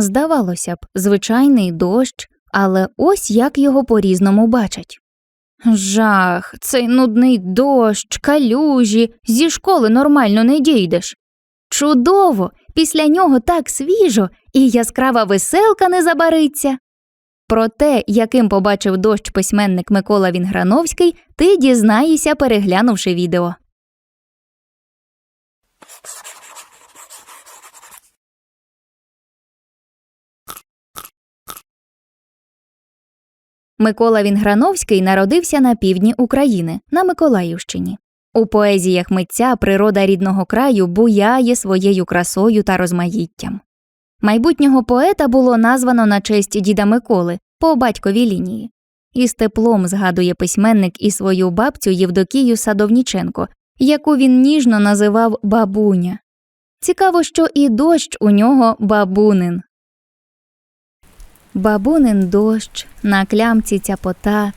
Здавалося б, звичайний дощ, але ось як його по різному бачать. Жах, цей нудний дощ, калюжі, зі школи нормально не дійдеш. Чудово! Після нього так свіжо, і яскрава веселка не забариться. Про те, яким побачив дощ письменник Микола Вінграновський, ти дізнаєшся, переглянувши відео. Микола Вінграновський народився на півдні України, на Миколаївщині. У поезіях митця природа рідного краю буяє своєю красою та розмаїттям. Майбутнього поета було названо на честь діда Миколи по батьковій лінії. Із теплом згадує письменник і свою бабцю Євдокію Садовніченко, яку він ніжно називав бабуня. Цікаво, що і дощ у нього бабунин. Бабунин дощ, на клямці цяпота,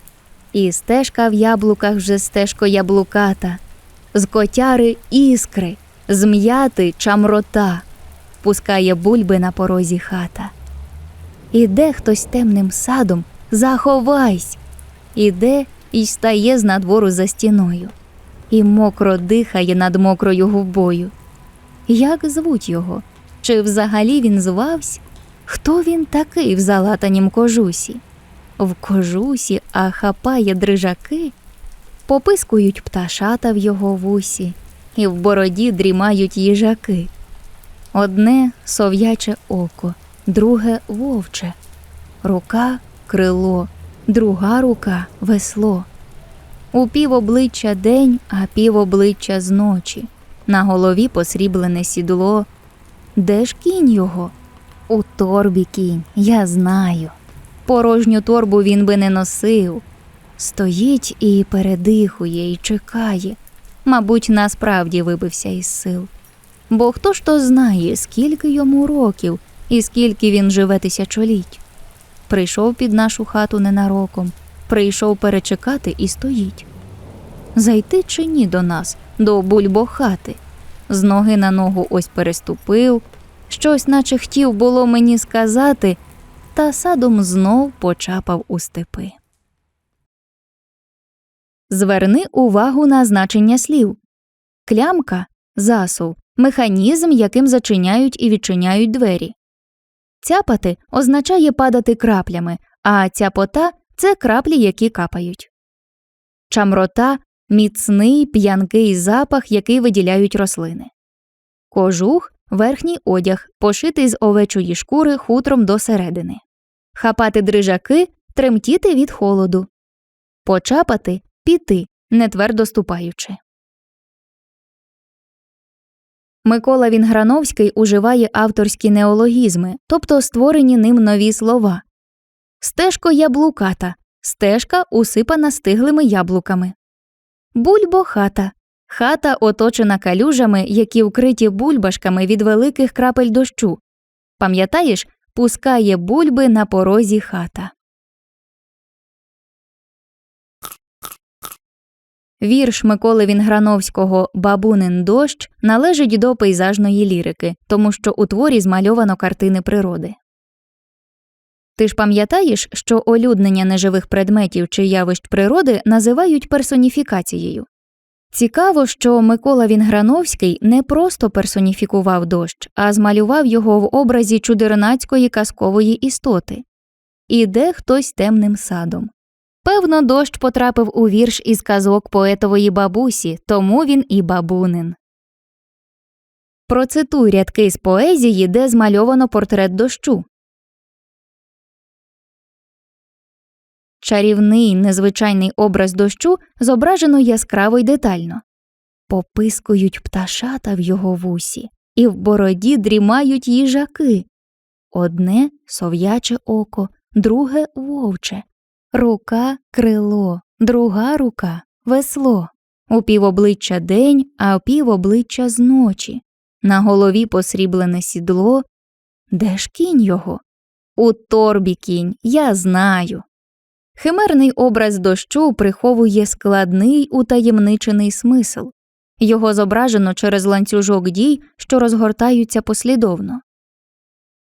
і стежка в яблуках вже стежко яблуката, з котяри іскри, з м'яти чамрота, пускає бульби на порозі хата. Іде хтось темним садом, заховайсь, іде і стає з надвору за стіною, і мокро дихає над мокрою губою. Як звуть його? Чи взагалі він звався? Хто він такий в залатанім кожусі? В кожусі, а хапає дрижаки, попискують пташата в його вусі, і в бороді дрімають їжаки. Одне сов'яче око, друге вовче, рука крило, друга рука весло. У пів обличчя день, а пів обличчя зночі, на голові посріблене сідло. Де ж кінь його? У торбі кінь, я знаю. Порожню торбу він би не носив. Стоїть і передихує, і чекає. Мабуть, насправді вибився із сил. Бо хто ж то знає, скільки йому років і скільки він живе тисячоліть. Прийшов під нашу хату ненароком, прийшов перечекати і стоїть. Зайти чи ні до нас, до бульбохати. З ноги на ногу ось переступив, щось, наче хотів було мені сказати, та садом знов почапав у степи. Зверни увагу на значення слів. Клямка засув, механізм, яким зачиняють і відчиняють двері. Цяпати означає падати краплями, а цяпота це краплі, які капають. Чамрота міцний п'янкий запах, який виділяють рослини. Кожух верхній одяг, пошитий з овечої шкури хутром до середини. Хапати дрижаки тремтіти від холоду. Почапати піти, не твердо ступаючи. Микола Вінграновський уживає авторські неологізми, тобто створені ним нові слова. Стежко яблуката, стежка усипана стиглими яблуками. Бульбохата хата оточена калюжами, які вкриті бульбашками від великих крапель дощу. Пам'ятаєш, пускає бульби на порозі хата. Вірш Миколи Вінграновського Бабунин дощ належить до пейзажної лірики, тому що у творі змальовано картини природи. Ти ж пам'ятаєш, що олюднення неживих предметів чи явищ природи називають персоніфікацією. Цікаво, що Микола Вінграновський не просто персоніфікував дощ, а змалював його в образі чудернацької казкової істоти. Іде хтось темним садом. Певно, дощ потрапив у вірш із казок поетової бабусі, тому він і бабунин. Процитуй рядки з поезії, де змальовано портрет дощу. Чарівний незвичайний образ дощу зображено яскраво й детально. Попискують пташата в його вусі, і в бороді дрімають їжаки. Одне сов'яче око, друге вовче, рука крило, друга рука весло. У півобличчя день, а в півобличчя зночі. На голові посріблене сідло. Де ж кінь його? У торбі кінь, я знаю. Химерний образ дощу приховує складний утаємничений смисл. Його зображено через ланцюжок дій, що розгортаються послідовно.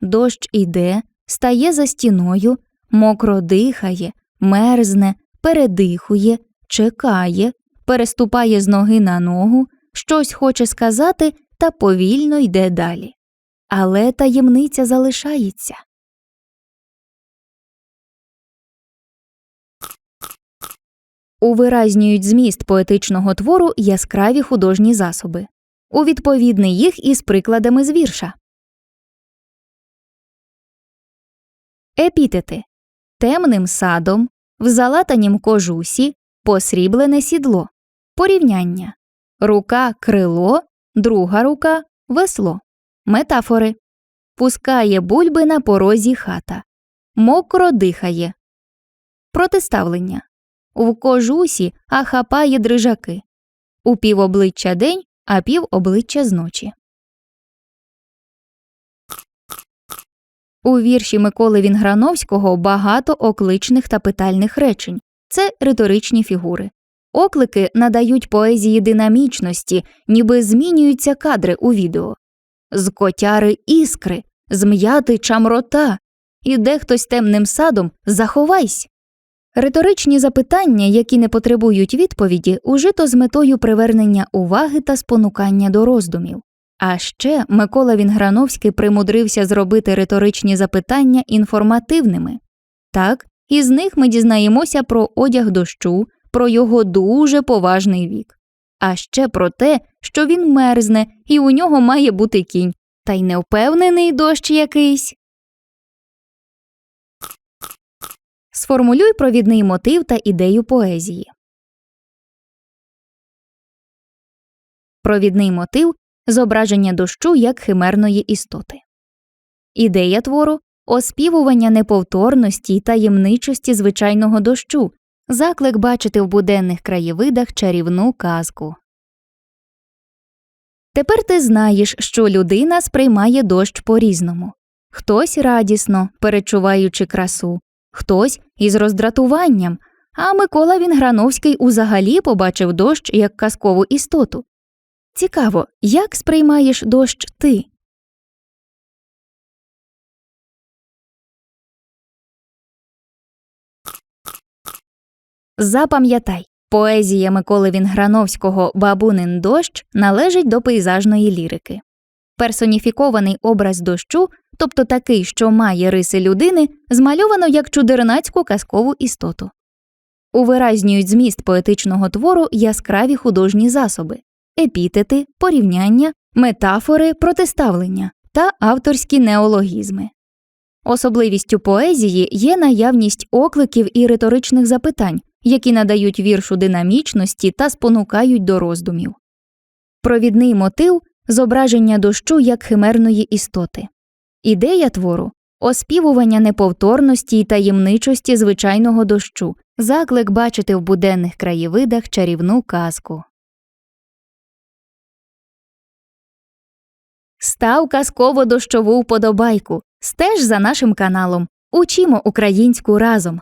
Дощ іде, стає за стіною, мокро дихає, мерзне, передихує, чекає, переступає з ноги на ногу, щось хоче сказати та повільно йде далі. Але таємниця залишається. Увиразнюють зміст поетичного твору яскраві художні засоби. У відповідний їх із прикладами з вірша. Епітети. Темним садом, в залатанім кожусі, посріблене сідло, порівняння. Рука крило, друга рука весло, метафори. Пускає бульби на порозі хата, мокро дихає, протиставлення в кожусі, а хапає дрижаки, у півобличчя день, а пів обличчя зночі. У вірші Миколи Вінграновського багато окличних та питальних речень це риторичні фігури. Оклики надають поезії динамічності, ніби змінюються кадри у відео. З котяри іскри, зм'яти чамрота, іде хтось темним садом, заховайсь. Риторичні запитання, які не потребують відповіді, ужито з метою привернення уваги та спонукання до роздумів. А ще Микола Вінграновський примудрився зробити риторичні запитання інформативними. Так, із них ми дізнаємося про одяг дощу, про його дуже поважний вік, а ще про те, що він мерзне і у нього має бути кінь, та й невпевнений дощ якийсь. Сформулюй провідний мотив та ідею поезії. Провідний мотив зображення дощу як химерної істоти. Ідея твору оспівування неповторності й таємничості звичайного дощу, заклик бачити в буденних краєвидах чарівну казку. Тепер ти знаєш, що людина сприймає дощ по різному хтось радісно, перечуваючи красу, хтось із роздратуванням, а Микола Вінграновський узагалі побачив дощ як казкову істоту. Цікаво, як сприймаєш дощ ти? Запам'ятай, поезія Миколи Вінграновського Бабунин дощ належить до пейзажної лірики. Персоніфікований образ дощу, тобто такий, що має риси людини, змальовано як чудернацьку казкову істоту. Увиразнюють зміст поетичного твору яскраві художні засоби епітети, порівняння, метафори, протиставлення та авторські неологізми. Особливістю поезії є наявність окликів і риторичних запитань, які надають віршу динамічності та спонукають до роздумів. Провідний мотив зображення дощу як химерної істоти. Ідея твору оспівування неповторності й таємничості звичайного дощу, заклик бачити в буденних краєвидах чарівну казку. Став казково дощову вподобайку. Стеж за нашим каналом. Учімо українську разом.